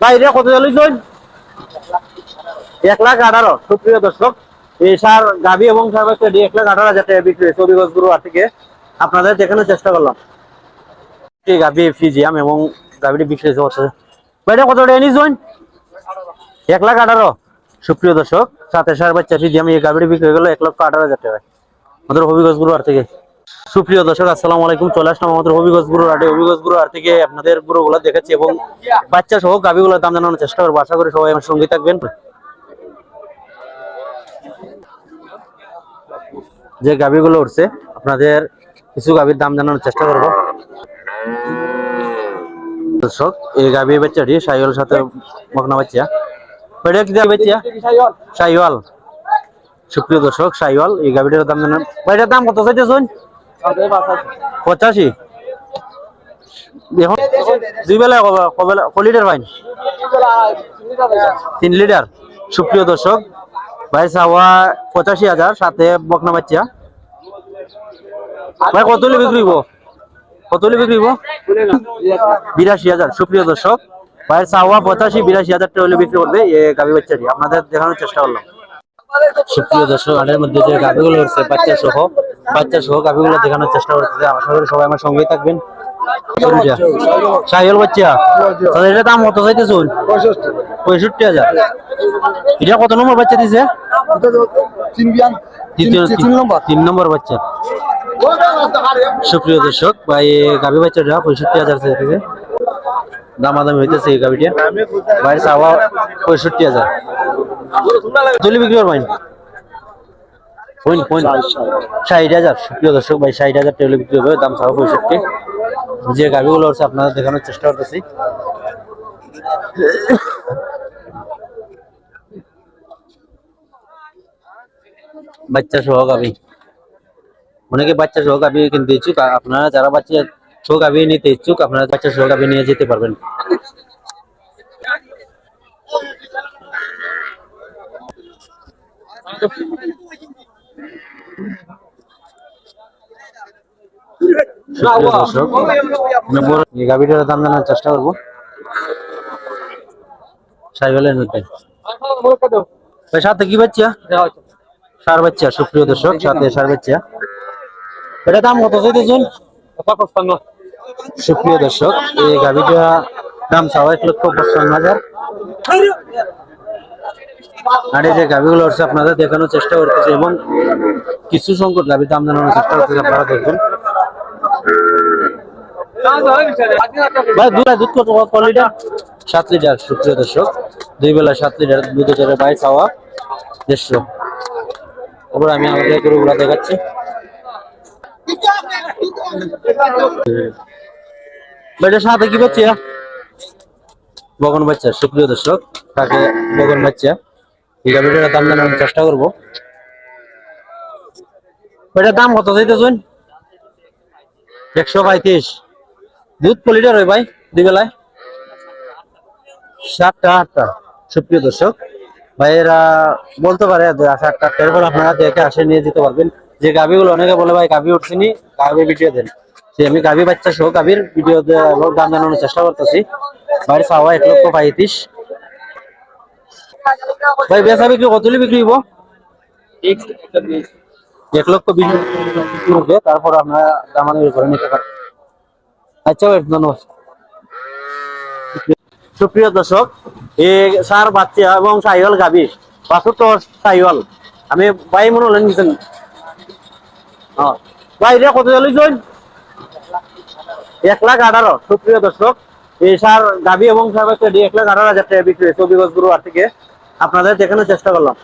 বাইরে কত চল্লিশ এক লাখ আঠারো, সুপ্রিয় দর্শক, এই সার গাভি এবং সার এক লাখ আঠারো হাজার টাকা বিক্রি হয়েছে থেকে আপনাদের দেখানোর চেষ্টা করলাম। এই গাভি ফিজিয়াম এবং গাভিটি বিক্রি হয়েছে বাইরে কত টাকা নিয়েছেন এক লাখ আঠারো, সুপ্রিয় দর্শক, সাথে সার বাচ্চা ফিজিয়াম এই গাভিটি বিক্রি হয়ে গেল এক লক্ষ আঠারো হাজার টাকা আমাদের হবিগঞ্জ গুরু থেকে সুপ্রিয় দর্শক, আসসালামু আলাইকুম। চলে আসলাম আমাদের হবিগঞ্জ গুরু হাটে হাট থেকে আপনাদের গুরুগুলো দেখাচ্ছি এবং বাচ্চা সহ গাভিগুলোর দাম জানানোর চেষ্টা করব। আশা করি সবাই আমার সঙ্গে থাকবেন। যে গাভিগুলো উঠছে, আপনাদের কিছু গাভির দাম জানানোর চেষ্টা করব। দর্শক, এই গাভি বাচ্চাটি সাইওয়াল সাথে মগনা বাচ্চা। ওইটা কি দেওয়া বাচ্চা? সাইওয়াল। সুপ্রিয় দর্শক, সাইওয়াল, এই গাভিটার দাম জানান ওইটার দাম কত চাইতেছেন? পঁচাশি? এখন দুই বেলা পাইন তিন লিটার। সুপ্রিয় দর্শক, ভাই পঁচাশি হাজার, সাথে বকনা বাচ্চা। ভাই, কত হলে বিক্রি হইব? কত হলে বিক্রি বিরাশি হাজার, সুপ্রিয় দর্শক। ভাইয়ের চাওয়া পঁচাশি, বিরাশি হাজার টাকা বিক্রি করবে গাভি বাচ্চাটি। আপনাদের দেখানোর চেষ্টা করলাম। সুপ্রিয় দর্শক, আটের মধ্যে যে গাভিগুলো হচ্ছে বাচ্চা সহ বাচ্চা সহ গাভিগুলো দেখানোর চেষ্টা করতেছে। আশা করি সবাই আমার সঙ্গেই থাকবেন। সাহিল বাচ্চা। তাহলে এটা দাম কত চাইতে শুন পঁয়ষট্টি হাজার। এটা কত নম্বর বাচ্চা দিছে? তিন নম্বর। বাচ্চা। সুপ্রিয় দর্শক বা এই গাভি বাচ্চাটা পঁয়ষট্টি হাজার চাইতেছে। দামাদামি হইতেছে এই গাভিটা। বাইরে চাওয়া পঁয়ষট্টি হাজার। তুলি বিক্রি করবেন? পয়েন্ট পয়েন্ট ষাট হাজার। সুপ্রিয় দর্শক ভাই, ষাট হাজার টেবিলে বিক্রি হবে, দাম চাওয়া পঁয়ষট্টি। যে গাভিগুলো হচ্ছে আপনারা দেখানোর চেষ্টা করতেছি। বাচ্চা সহ গাভি। অনেকে বাচ্চা সহ গাভি কিনতে ইচ্ছুক আপনারা যারা বাচ্চা সহ গাভি নিতে ইচ্ছুক, আপনারা বাচ্চা সহ গাভি নিয়ে যেতে পারবেন সুপ্রিয় দর্শক, আমি বড়- এই গাভিটার দাম জানার চেষ্টা করব। সাইকেলের সাথে কি বাচ্চা? সার বাচ্চা, সুপ্রিয় দর্শক, সাথে সার বাচ্চা। এটা দাম কত চাইতেছেন? সুপ্রিয় দর্শক, এই গাভিটা দাম চাওয়া এক লক্ষ পঁচপান্ন হাজার। এই যে গাভিগুলো হচ্ছে আপনাদের দেখানোর চেষ্টা করতেছে এবং কিছু সংকট গাভির দাম জানানোর চেষ্টা করতেছে, আপনারা দেখবেন। দেখাচ্ছি। বেটার সাথে কি বাচ্চা? বগন বাচ্চা, সুপ্রিয় দর্শক, তাকে বগন বাচ্চা। এই গাড়িটার দাম জানানোর চেষ্টা করব। ওইটার দাম কত চাইতেছেন? একশো পঁয়ত্রিশ। দুধ ক লিটার হয় ভাই, দুই বেলায়? সাতটা, আটটা। সুপ্রিয় দর্শক, ভাইয়েরা বলতে পারে সাতটা আটটার আপনারা দেখে আসে নিয়ে যেতে পারবেন। যে গাভিগুলো অনেকে বলে, ভাই, গাভি উঠছিনি, গাভি ভিডিও দেন। যে আমি গাভি বাচ্চা সহ গাভির ভিডিও দাম জানানোর চেষ্টা করতেছি। ভাইয়ের চাওয়া এক লক্ষ পঁয়ত্রিশ। ভাই বেচা বিক্রি কতলি বিক্রি হইব? এক লক্ষ বিশ হবে তারপর আপনারা দামানি করে নিতে পারেন আচ্ছা ভাই ধন্যবাদ। সুপ্রিয় দর্শক এই সার বাচ্চা এবং সাইওয়াল গাবি বাসুর তো সাইওয়াল। আমি ভাই মনে হলেন নিছেন? হ্যাঁ। ভাই এটা কত চল্লিশ এক লাখ আঠারো। সুপ্রিয় দর্শক এই সার গাবি এবং সার বাচ্চা এক লাখ আঠারো হাজার টাকা বিক্রি হয়েছে অভিগজ গুরু থেকে আপনাদের দেখানোর চেষ্টা করলাম।